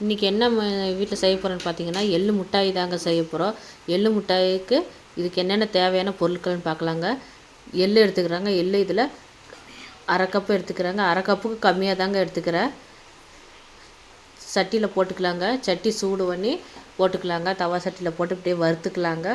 இன்றைக்கி என்ன வீட்டில் செய்ய போகிறேன்னு பார்த்தீங்கன்னா எள்ளு மிட்டாய் தாங்க செய்ய போகிறோம் எள்ளு மிட்டாய்க்கு இதுக்கு என்னென்ன தேவையான பொருட்கள்னு பார்க்கலாங்க எள்ளு எடுத்துக்கிறாங்க. எள்ளு இதில் அரை கப்பு எடுத்துக்கிறாங்க. அரை கப்புக்கு கம்மியாக தாங்க எடுத்துக்கிறேன். சட்டியில் போட்டுக்கலாங்க. சட்டி சூடு பண்ணி போட்டுக்கலாங்க. தவா சட்டியில் போட்டு இப்படியே வறுத்துக்கலாங்க.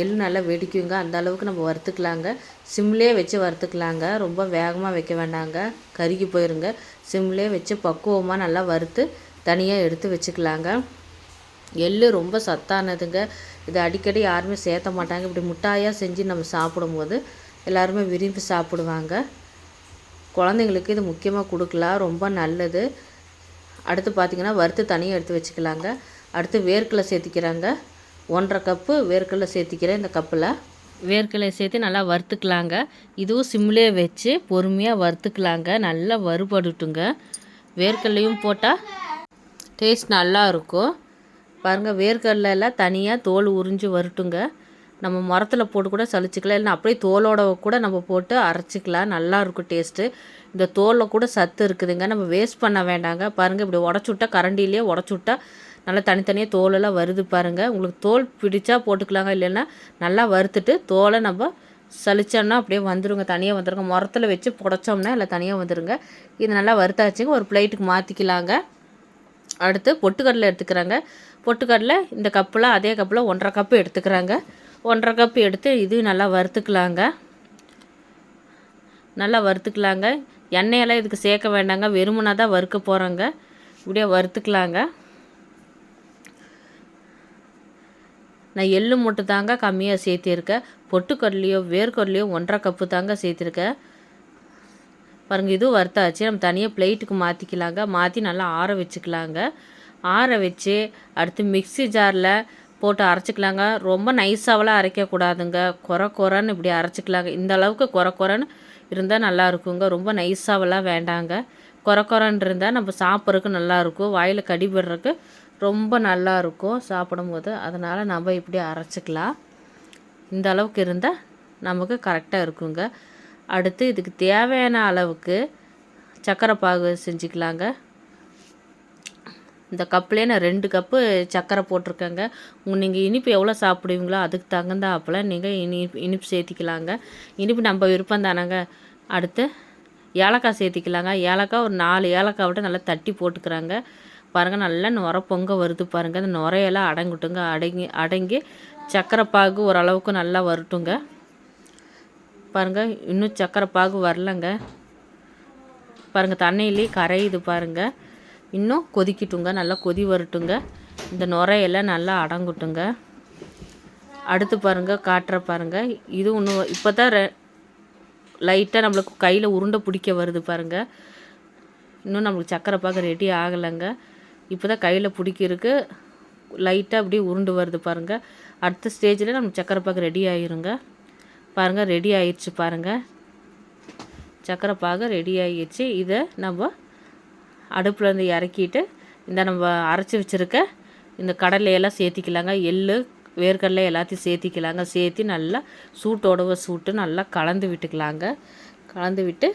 எள்ளு நல்லா வெடிக்குங்க. அந்த அளவுக்கு நம்ம வறுத்துக்கலாங்க. சிம்லேயே வச்சு வறுத்துக்கலாங்க. ரொம்ப வேகமாக வைக்க வேண்டாங்க. கருகி போயிருங்க. சிம்லேயே வச்சு பக்குவமாக நல்லா வறுத்து தனியாக எடுத்து வச்சுக்கலாங்க. எள்ளு ரொம்ப சத்தானதுங்க. இது அடிக்கடி யாருமே சேர்த்த மாட்டாங்க. இப்படி மிட்டாயாக செஞ்சு நம்ம சாப்பிடும்போது எல்லாருமே விரும்பி சாப்பிடுவாங்க. குழந்தைங்களுக்கு இது முக்கியமாக கொடுக்கலாம். ரொம்ப நல்லது. அடுத்து பார்த்திங்கன்னா வறுத்து தனியாக எடுத்து வச்சுக்கலாங்க. அடுத்து வேர்க்கடலை சேர்த்திக்கிறாங்க. ஒன்றரை கப்பு வேர்க்கடலை சேர்த்திக்கிறேன். இந்த கப்பில் வேர்க்கலை சேர்த்து நல்லா வறுத்துக்கலாங்க. இதுவும் சிம்லேயே வச்சு பொறுமையாக வறுத்துக்கலாங்க. நல்லா வறுபடுட்டுங்க. வேர்க்கடலையும் போட்டால் டேஸ்ட் நல்லா இருக்கும் பாருங்கள் வேர்க்கடலெல்லாம் தனியாக தோல் உறிஞ்சி வரட்டுங்க. நம்ம மரத்தில் போட்டு கூட சளிச்சிக்கலாம் இல்லைன்னா அப்படியே தோலோட கூட நம்ம போட்டு அரைச்சிக்கலாம். நல்லாயிருக்கும் டேஸ்ட்டு இந்த தோலில் கூட சத்து இருக்குதுங்க. நம்ம வேஸ்ட் பண்ண வேண்டாங்க. பாருங்கள் இப்படி உடச்சுட்டா கரண்டிலேயே உடச்சுட்டா நல்லா தனித்தனியாக தோலெல்லாம் வருது பாருங்கள் உங்களுக்கு தோல் பிடிச்சா போட்டுக்கலாங்க. இல்லைன்னா நல்லா வறுத்துட்டு தோலை நம்ம சளிச்சோம்னா அப்படியே வந்துடுங்க தனியாக வந்துடுங்க மரத்தில் வச்சு புடச்சோம்னா இல்லை தனியாக வந்துடுங்க இது நல்லா வறுத்தாச்சுங்க. ஒரு பிளேட்டுக்கு மாற்றிக்கலாங்க அடுத்து பொட்டுக்கடலை எடுத்துக்கிறாங்க. பொட்டுக்கடலை இந்த கப்பில் அதே கப்பில் ஒன்றரை கப்பு எடுத்துக்கிறாங்க. ஒன்றரை கப்பு எடுத்து இது நல்லா வறுத்துக்கலாங்க. நல்லா வறுத்துக்கலாங்க. எண்ணெயெல்லாம் இதுக்கு சேர்க்க வேண்டாங்க. வெறுமனாக தான் வறுக்க போகிறோங்க இப்படியே வறுத்துக்கலாங்க. நான் எள்ளு மட்டும் தாங்க கம்மியாக சேர்த்திருக்கேன். பொட்டுக்கடலையோ வேர்க்கடலையோ ஒன்றரை கப்பு தாங்க சேர்த்திருக்கேன். பாருங்கள் இதுவும் வறுத்தாச்சு. நம்ம தனியாக பிளேட்டுக்கு மாற்றிக்கலாங்க மாற்றி நல்லா ஆற வச்சுக்கலாங்க. ஆற வச்சு அடுத்து மிக்சி ஜாரில் போட்டு அரைச்சிக்கலாங்க. ரொம்ப நைஸாவெல்லாம் அரைக்கக்கூடாதுங்க. குறை குறைன்னு இப்படி அரைச்சிக்கலாங்க. இந்த அளவுக்கு குறை குறைன்னு இருந்தால் நல்லா இருக்குங்க ரொம்ப நைஸாவெல்லாம் வேண்டாங்க. குறை குறைன்னு இருந்தால் நம்ம சாப்பிட்றதுக்கு நல்லாயிருக்கும். வாயில் கடிபடுறதுக்கு ரொம்ப நல்லா இருக்கும் சாப்பிடும்போது. அதனால் நம்ம இப்படி அரைச்சிக்கலாம். இந்த அளவுக்கு இருந்தால் நமக்கு கரெக்டாக இருக்குங்க. அடுத்து இதுக்கு தேவையான அளவுக்கு சர்க்கரை பாகு செஞ்சுக்கலாங்க. இந்த கப்புலேயே நான் ரெண்டு கப்பு சர்க்கரை போட்டிருக்கேங்க. உங்கள் நீங்கள் இனிப்பு எவ்வளோ சாப்பிடுவீங்களோ அதுக்கு தகுந்தாப்பில் நீங்கள் இனிப்பு இனிப்பு சேர்த்திக்கலாங்க. இனிப்பு நம்ம விருப்பம் தானேங்க. அடுத்து ஏலக்காய் சேர்த்திக்கலாங்க. ஏலக்காய் ஒரு நாலு ஏலக்காய் விட்டு நல்லா தட்டி போட்டுக்கிறாங்க. பாருங்கள் நல்லா நுர பொங்க வருது பாருங்கள் அந்த நுரையெல்லாம் அடங்கிட்டுங்க. அடங்கி அடங்கி சர்க்கரை பாகு ஓரளவுக்கு நல்லா வரட்டுங்க. பாருங்கள் இன்னும் சக்கரை பாகு வரலங்க. பாருங்கள் தண்ணியிலே கரையுது பாருங்கள் இன்னும் கொதிக்கட்டுங்க நல்லா கொதி வரட்டுங்க. இந்த நுரையெல்லாம் நல்லா அடங்கட்டுங்க. அடுத்து பாருங்கள் காட்டுற பாருங்கள் இது இன்னும் இப்போ தான் ரெ லைட்டாக நம்மளுக்கு கையில் உருண்டை பிடிக்க வருது பாருங்கள் இன்னும் நம்மளுக்கு சக்கரை பார்க்க ரெடி ஆகலைங்க. இப்போ தான் கையில் பிடிக்கிறதுக்கு லைட்டாக அப்படியே உருண்டு வருது பாருங்கள் அடுத்த ஸ்டேஜில் நம்ம சக்கரை பாகு ரெடி ஆகிருங்க பாருங்கள் ரெடி ஆயிடுச்சு பாருங்கள் சக்கரை பாக ரெடி ஆகிடுச்சு இதை நம்ம அடுப்புலேருந்து இறக்கிட்டு இந்த நம்ம அரைச்சி வச்சுருக்க இந்த கடலையெல்லாம் சேர்த்திக்கலாங்க. எள்ளு வேர்க்கடலை எல்லாத்தையும் சேர்த்திக்கலாங்க. சேர்த்தி நல்லா சூட்டோடவ சூட்டு நல்லா கலந்து விட்டுக்கலாங்க. கலந்து விட்டு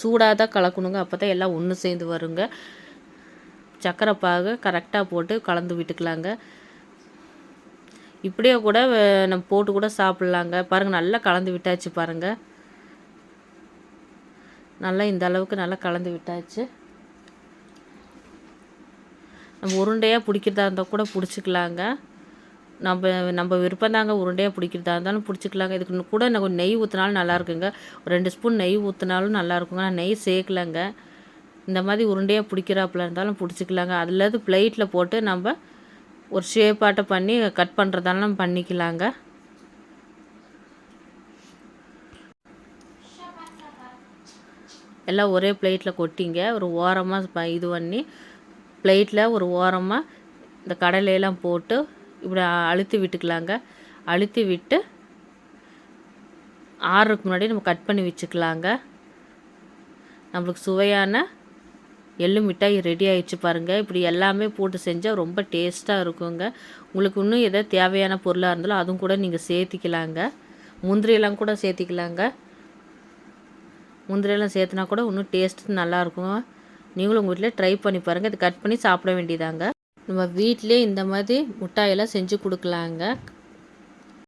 சூடாக தான் கலக்கணுங்க. அப்போ தான் எல்லாம் ஒன்று சேர்ந்து வருங்க. சக்கரை பாகு கரெக்டாக போட்டு கலந்து விட்டுக்கலாங்க. இப்படியே கூட நம்ம போட்டு கூட சாப்பிட்லாங்க. பாருங்கள் நல்லா கலந்து விட்டாச்சு பாருங்கள் நல்லா இந்த அளவுக்கு நல்லா கலந்து விட்டாச்சு. நம்ம உருண்டையாக பிடிக்கிறதா இருந்தால் கூட பிடிச்சிக்கலாங்க. நம்ம நம்ம விருப்பம் தாங்க உருண்டையாக பிடிக்கிறதா இருந்தாலும் பிடிச்சிக்கலாங்க. இதுக்கு கூட கொஞ்சம் நெய் ஊற்றினாலும் நல்லா இருக்குங்க. ஒரு ரெண்டு ஸ்பூன் நெய் ஊற்றினாலும் நல்லா இருக்குங்க. நான் நெய் சேர்க்கலங்க. இந்த மாதிரி உருண்டையாக பிடிக்கிறாப்புல இருந்தாலும் பிடிச்சிக்கலாங்க. அதில் பிளேட்டில் போட்டு நம்ம ஒரு ஷேப்பாட்டை பண்ணி கட் பண்ணுறதாலும் பண்ணிக்கலாங்க. எல்லாம் ஒரே பிளேட்டில் கொட்டிங்க. ஒரு ஓரமாக இது பண்ணி பிளேட்டில் ஒரு ஓரமாக இந்த கடலையெல்லாம் போட்டு இப்படி அழுத்தி விட்டுக்கலாங்க. அழுத்தி விட்டு ஆறுக்கு முன்னாடி நம்ம கட் பண்ணி வச்சுக்கலாங்க. நம்மளுக்கு சுவையான எள்ளு மிட்டாய் ரெடி ஆகிடுச்சு பாருங்கள் இப்படி எல்லாமே போட்டு செஞ்சால் ரொம்ப டேஸ்ட்டாக இருக்குங்க. உங்களுக்கு இன்னும் எதாவது தேவையான பொருளாக இருந்தாலும் அதுவும் கூட நீங்கள் சேர்த்திக்கலாங்க. முந்திரியெல்லாம் கூட சேர்த்திக்கலாங்க. முந்திரியெல்லாம் சேர்த்துனா கூட இன்னும் டேஸ்ட்டு நல்லாயிருக்கும் நீங்களும் உங்கள் வீட்டில் ட்ரை பண்ணி பாருங்கள் இது கட் பண்ணி சாப்பிட வேண்டியதாங்க. நம்ம வீட்டிலே இந்த மாதிரி மிட்டாயெல்லாம் செஞ்சு கொடுக்கலாங்க.